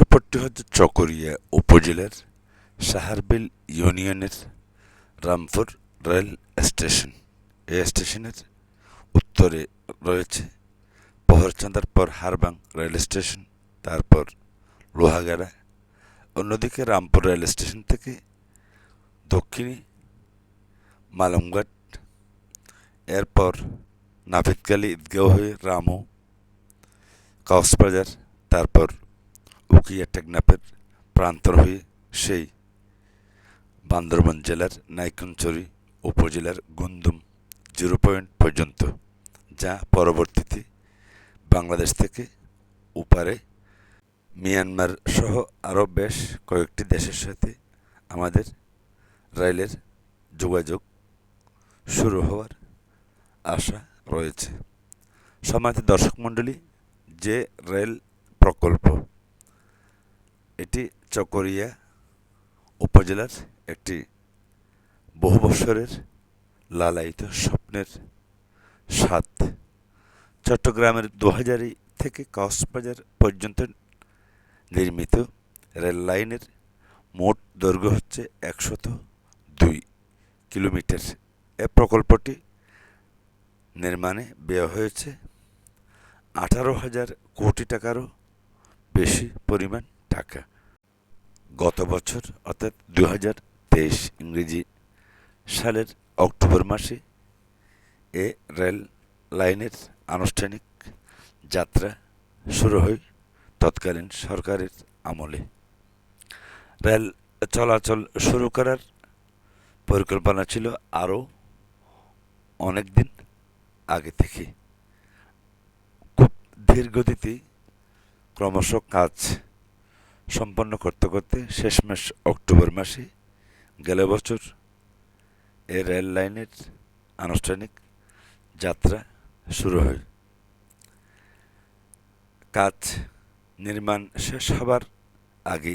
দৃশ্যপটটি হচ্ছে চকরিয়া উপজেলার সাহারবিল ইউনিয়নের রামপুর রেল স্টেশন। এই স্টেশনের উত্তরে রয়েছে পহরচাঁদার পর হারবাং রেল স্টেশন, তারপর লোহাগাড়া, অন্যদিকে রামপুর রেল স্টেশন থেকে দক্ষিণে মালমঘাট, এরপর নাভিদকালী ঈদগাঁও হয়ে রামু, কক্সবাজার, তারপর উকিয়া টেকনাফের প্রান্তর হয়ে সেই বান্দরবান জেলার নাইকুঞ্চরি উপজেলার গুন্দুম জিরো পয়েন্ট পর্যন্ত, যা পরবর্তীতে বাংলাদেশ থেকে উপারে মিয়ানমার সহ আরও বেশ কয়েকটি দেশের সাথে আমাদের রেলের যোগাযোগ শুরু হওয়ার আশা রয়েছে। সম্মানিত দর্শক মণ্ডলী, যে রেল প্রকল্প এটি চকরিয়া উপজেলার একটি বহু বছরের লালায়িত স্বপ্নের স্বাদ। চট্টগ্রামের দুহাজারি থেকে কক্সবাজার পর্যন্ত নির্মিত রেল লাইনের মোট দৈর্ঘ্য হচ্ছে একশত দুই কিলোমিটার। এ প্রকল্পটি নির্মাণে ব্যয় হয়েছে আঠারো হাজার কোটি টাকারও বেশি পরিমাণ। টাকা গত বছর, অর্থাৎ দু হাজার তেইশ ইংরেজি সালের অক্টোবর মাসে এ রেল লাইনের আনুষ্ঠানিক যাত্রা শুরু হয় তৎকালীন সরকারের আমলে। রেল চলাচল শুরু করার পরিকল্পনা ছিল আরও অনেক দিন আগে থেকে। খুব ধীর গতিতে ক্রমশ কাজ সম্পন্ন করতে করতে শেষমেশ অক্টোবর মাসে গেল বছর এ রেল লাইনের আনুষ্ঠানিক যাত্রা শুরু হয়। কাজ নির্মাণ শেষ হবার আগে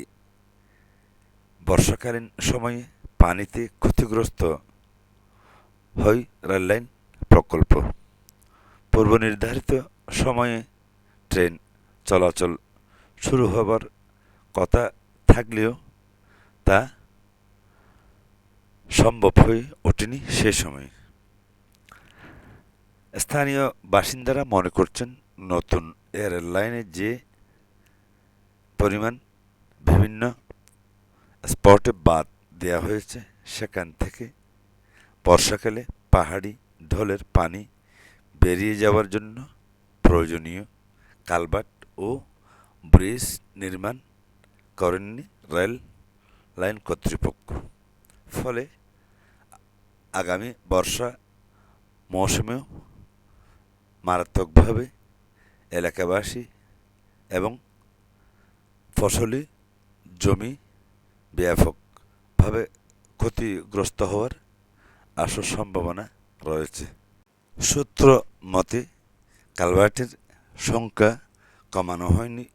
বর্ষাকালীন সময়ে পানিতে ক্ষতিগ্রস্ত হয় রেললাইন প্রকল্প। পূর্ব নির্ধারিত সময়ে ট্রেন চলাচল শুরু হবার কথা থাকলেও তা সম্ভব হয়ে ওঠেনি সে সময়ে। স্থানীয় বাসিন্দারা মনে করছেন নতুন এয়ার লাইনে যে পরিমাণ বিভিন্ন স্পটে বাদ দেওয়া হয়েছে, সেখান থেকে বর্ষাকালে পাহাড়ি ঢলের পানি বেরিয়ে যাওয়ার জন্য প্রয়োজনীয় কালভার্ট ও ব্রিজ নির্মাণ করেননি রেল লাইন কর্তৃপক্ষ। ফলে আগামী বর্ষা মৌসুমেও মারাত্মকভাবে এলাকাবাসী এবং ফসলি জমি ব্যাপকভাবে ক্ষতিগ্রস্ত হওয়ার আশু সম্ভাবনা রয়েছে। সূত্র মতে, কালভার্টের সংখ্যা কমানো হয়নি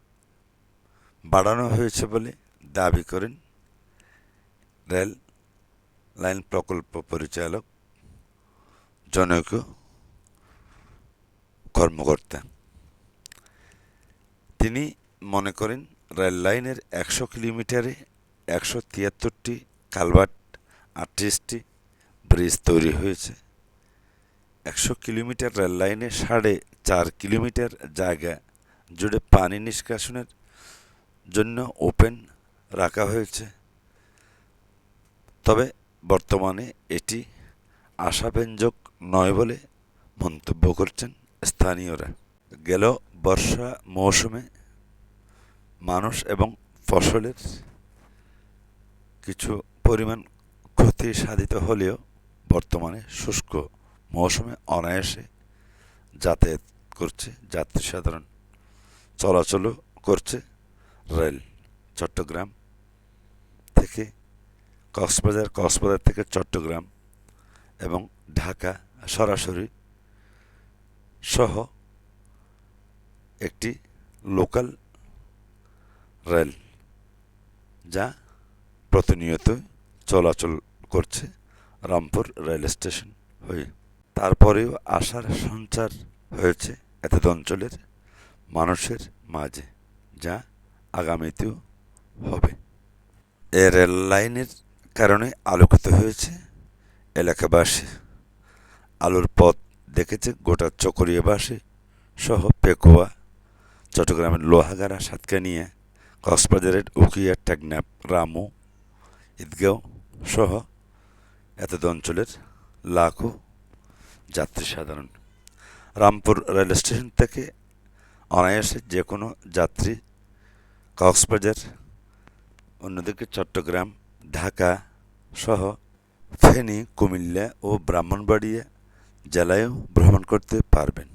বাড়ানো হয়েছে বলে দাবি করেন রেল লাইন প্রকল্প পরিচালক জনৈক কর্মকর্তা। তিনি মনে করেন, রেল লাইনের একশো কিলোমিটারে একশো তিয়াত্তরটি কালভার্ট, আটত্রিশটি ব্রিজ তৈরি হয়েছে। একশো কিলোমিটার রেল লাইনে সাড়ে চার কিলোমিটার জায়গা জুড়ে পানি নিষ্কাশনের জন্য ওপেন রাখা হয়েছে। তবে বর্তমানে এটি আশাব্যঞ্জক নয় বলে মন্তব্য করছেন স্থানীয়রা। গেল বর্ষা মৌসুমে মানুষ এবং ফসলের কিছু পরিমাণ ক্ষতি সাধিত হলেও বর্তমানে শুষ্ক মৌসুমে অনায়াসে যাতায়াত করছে যাত্রী সাধারণ। চলাচলও করছে রেল, চট্টগ্রাম থেকে কক্সবাজার কক্সবাজার থেকে চট্টগ্রাম এবং ঢাকা সরাসরি সহ একটি লোকাল রেল যা প্রতিনিয়ত চলাচল করছে রামপুর রেল স্টেশন হয়ে। তারপরেও আশার সঞ্চার হয়েছে এতদ অঞ্চলের মানুষের মাঝে, যা আগামীতেও হবে। এ রেল লাইনের কারণে আলোকিত হয়েছে এলাকাবাসী। আলোর পথ দেখেছে গোটা চকরিয়াবাসী সহ পেকুয়া, চট্টগ্রামের লোহাগাড়া, সাতকানিয়া, কক্সবাজারের উকিয়া, টেকনাফ, রামু, ঈদগাঁও সহ এতদ অঞ্চলের লাখো যাত্রী সাধারণ। রামপুর রেল স্টেশন থেকে অনায়াসে যে কোনো যাত্রী কক্সবাজার অন্যদিকে চট্টগ্রাম ঢাকা সহ ফেনী কুমিল্লা ও ব্রাহ্মণবাড়িয়া জেলায়ও ভ্রমণ করতে পারবেন।